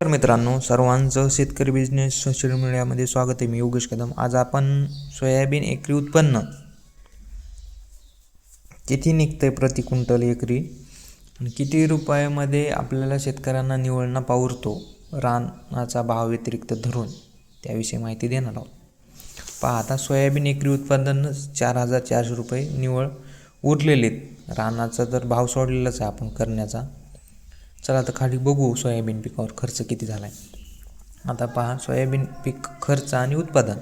तर मित्रांनो सर्वांचं शेतकरी बिझनेस सोशल मीडियामध्ये स्वागत आहे. मी योगेश कदम. आज आपण सोयाबीन एकरी उत्पन्न. किती निघतंय प्रति क्विंटल एकरी? आणि किती रुपयामध्ये आपल्याला शेतकऱ्यांना निवडणं पावरतो? रानाचा भाव व्यतिरिक्त धरून. त्याविषयी माहिती देणार आहोत. पहा आता सोयाबीन एकरी उत्पादन चार हजार चारशे रुपये निवळ उरलेले आहेत. रानाचा तर भाव सोडलेलाच आहे आपण करण्याचा. चला आता खाली बघू सोयाबीन पिकावर खर्च किती झाला आहे आता पहा सोयाबीन पीक खर्च आणि उत्पादन.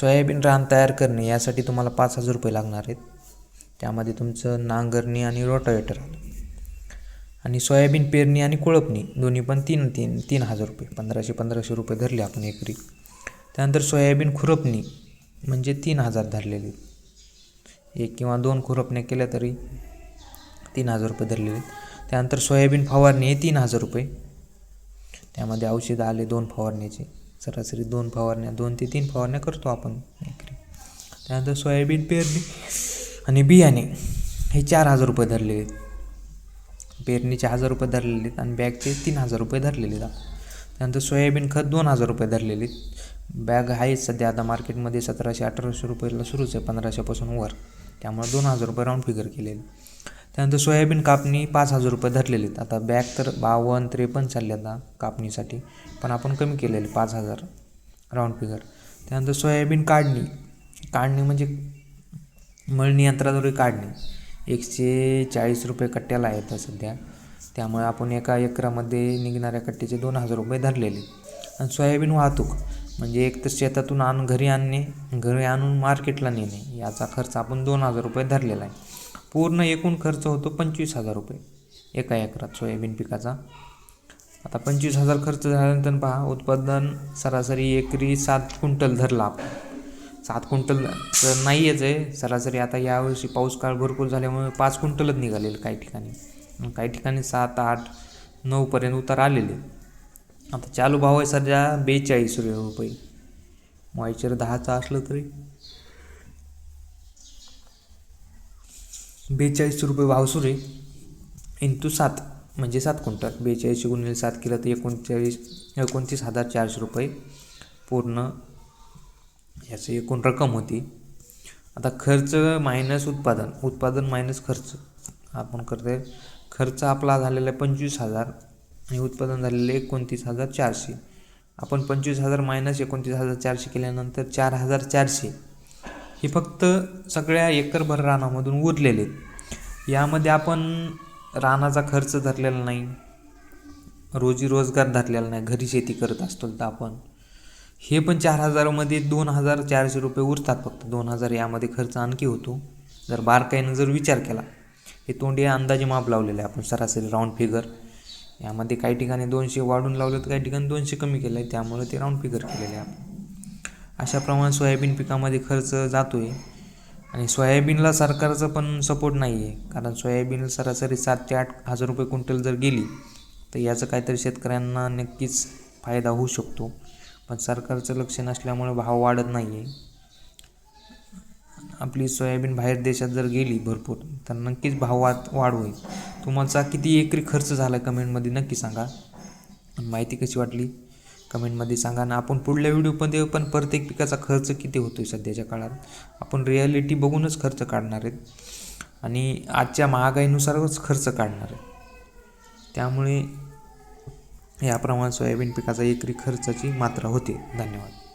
सोयाबीन रान तयार करणे यासाठी तुम्हाला पाच हजार रुपये लागणार आहेत. त्यामध्ये तुमचं नांगरणी आणि रोटावेटर आलं. आणि सोयाबीन पेरणी आणि कोळपणी दोन्ही पण तीन तीन तीन हजार रुपये पंधराशे पंधराशे रुपये धरले आपण एकरी. त्यानंतर सोयाबीन खुरपणी म्हणजे तीन हजार धरलेले. एक किंवा दोन खुरपण्या केल्या तरी तीन हजार रुपये धरलेले. आहेत. त्यानंतर सोयाबीन फवारणी आहे तीन हजार रुपये. त्यामध्ये औषधं आले दोन फवारण्याचे सरासरी दोन फवारण्या दोन ते तीन फवारण्या करतो आपण त्यानंतर सोयाबीन पेरणी आणि बियाणे हे चार हजार रुपये धरलेले आहेत. पेरणीचे हजार रुपये धरलेले आहेत आणि बॅगचे तीन हजार रुपये धरलेले आहेत. त्यानंतर सोयाबीन खत दोन हजार रुपये धरलेले आहेत. बॅग आहेच सध्या आता मार्केटमध्ये सतराशे अठराशे रुपयाला सुरूच आहे पंधराशेपासून वर. त्यामुळे दोन हजार रुपये राऊंड फिगर केलेले त्यानंतर सोयाबीन कापणी पाच हजार रुपये धरलेले आहेत. आता बॅग तर बावन्न त्रेपन्न चालले आता कापणीसाठी. पण आपण कमी केलेले पाच हजार राऊंड फिगर. त्यानंतर सोयाबीन काढणी. काढणी म्हणजे मळणी यंत्राद्वारे काढणे. एकशे चाळीस रुपये कट्ट्याला आहेत सध्या. त्यामुळे आपण एका एकरामध्ये निघणाऱ्या कट्ट्याचे दोन हजार रुपये धरलेले. आणि सोयाबीन वाहतूक. म्हणजे एक तर शेतातून आणून घरी आणणे घरी आणून मार्केटला नेणे. याचा खर्च आपण दोन हजार रुपये धरलेला आहे. पूर्ण एकूण खर्च होतो पंचवीस हजार रुपये. एका एकरात सोयाबीन पिकाचा. आता पंचवीस हजार खर्च झाल्यानंतर पहा उत्पादन सरासरी एकरी सात क्विंटल धरला आपण. सात क्विंटल तर नाहीच आहे. सरासरी आता यावर्षी पाऊस काळ भरपूर झाल्यामुळे पाच क्विंटलच निघालेलं काही ठिकाणी. काही ठिकाणी सात आठ नऊपर्यंत उतार आलेले. आता चालू भाव आहे सध्या बेचाळीस रुपये. मॉइचर दहाचा असलं तरी बेचाळीस रुपये भावसुरे इंटू सात म्हणजे सात क्विंटल. बेचाळीस गुणिले सात केलं तर एकोणचाळीस एकोणतीस हजार चारशे रुपये पूर्ण याचं एकूण रक्कम होती. आता खर्च मायनस उत्पादन. उत्पादन मायनस खर्च. आपण करतोय. खर्च आपला झालेला आहे पंचवीस हजार आणि उत्पादन झालेलं आहे एकोणतीस हजार चारशे. आपण पंचवीस हजार मायनस एकोणतीस हजार चारशे केल्यानंतर चार हजार चारशे. हे फक्त सगळ्या एकरभर रानामधून उरलेले आहेत. यामध्ये आपण रानाचा खर्च धरलेला नाही. रोजी रोजगार धरलेला नाही. घरी शेती करत असतो तर आपण. हे पण चार हजारामध्ये दोन हजार चारशे रुपये उरतात फक्त. दोन हजार यामध्ये खर्च आणखी होतो. जर बारकाईनं जर विचार केला हे तोंडी अंदाजे माप लावलेलं आहे आपण सरासरी राऊंड फिगर यामध्ये काही ठिकाणी दोनशे वाढून लावलं तर काही ठिकाणी दोनशे कमी केलं आहे त्यामुळे ते राऊंड फिगर केलेले आहे आपण. अशाप्रमाणे सोयाबीन पिकामध्ये खर्च जातो आहे आणि सोयाबीनला सरकारचं पण सपोर्ट नाही आहे कारण सोयाबीन सरासरी सात ते आठ हजार रुपये क्विंटल जर गेली तर याचं काहीतरी शेतकऱ्यांना नक्कीच फायदा होऊ शकतो. पण सरकारचं लक्ष नसल्यामुळे भाव वाढत नाही आहे आपली सोयाबीन बाहेर देशात जर गेली भरपूर तर नक्कीच भाव वाढ वाढ होईल तुम्हाला किती एकरी खर्च झाला कमेंटमध्ये नक्की सांगा. माहिती कशी वाटली? कमेंटमध्ये सांगा ना. आपण पुढल्या व्हिडिओमध्ये पण प्रत्येक पिकाचा खर्च किती होतो आहे सध्याच्या काळात? आपण रिॲलिटी बघूनच खर्च काढणार आहेत. आणि आजच्या महागाईनुसारच खर्च काढणार आहे त्यामुळे याप्रमाणे सोयाबीन पिकाचा एकरी खर्चाची मात्रा होते. धन्यवाद.